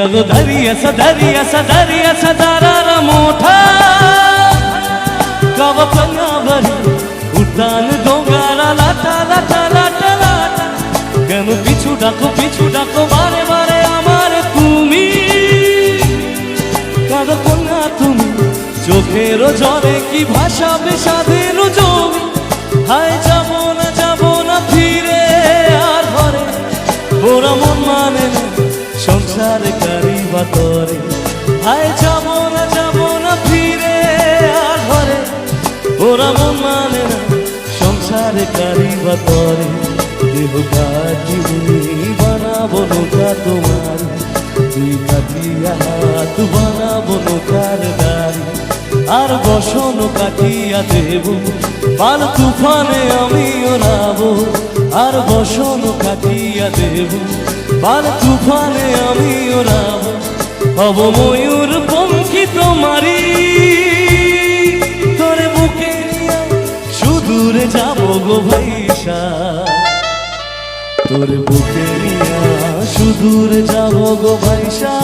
Yellow ધરી અસ কেন পিছু ডাকো পিছু ডাকো, বারে বারে আমার তুমি। কারও তুমি, চোখের কি ভাষা, বিষাদের জমি। হায়, যাব না যাব না, ফিরে কারি বা করে। হায় যাব না যাব না ফিরে আর ঘরে। ওরা মন মানে না, সংসার কারি বা করে। দেহ জীবনী বানাবো নৌকা তোমার। তুই কাটিয়া হাত বানাবো নৌকার দাঁড়ি। আর বসন কাটিয়া দেব, পাল তুফানে আমি ওড়াবো আর বসন কাটিয়া দেব, পাল তুফানে আমি ওড়াবো হব ময়ূর পঙ্খী তোমারি তোরে বুকে সুদূর যাব গো ভাইসা তোর বুকে নিয়া সুদূর যাব গো ভাইসা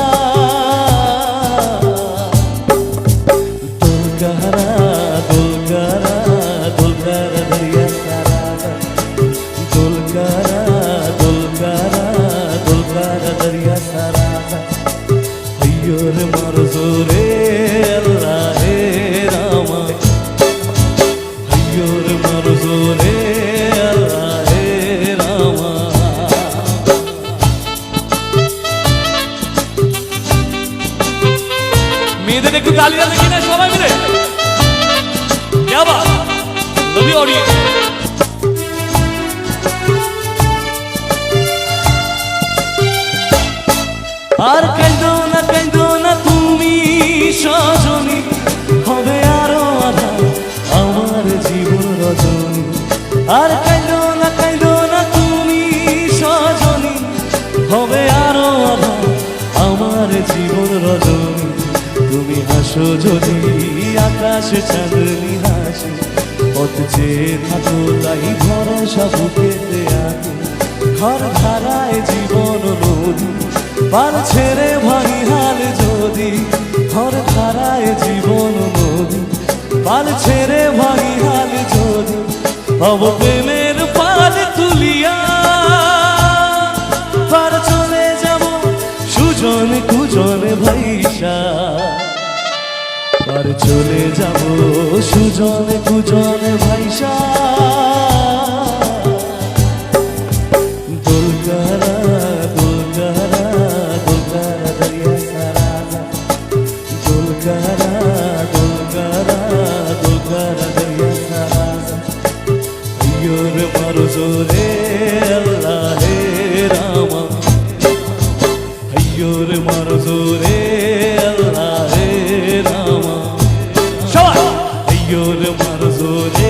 তালিকা দেখি না সবাই মিলে। আর কাইদো না কাইদো না তুমি সজনী। তুমি হাসো যদি আকাশে চাঁদনি হাসে পথ চেয়ে থাকো তাই ভরসা বুকেতে আগে ঘর ধারায় জীবন নদী পার ছেড়ে ভাঙি হাল যদি ঘর ধারায় জীবন নদী পার ছেড়ে ভাঙি হাল যদি অব প্রেমের পাল তুলিয়া। পার চলে যাব সুজন কুজন ভাইসা পার চলে যাব সুজন কুজন ভাইসা। দোলকারা দোলকারা দরিয়া সারা gönlüm arzucu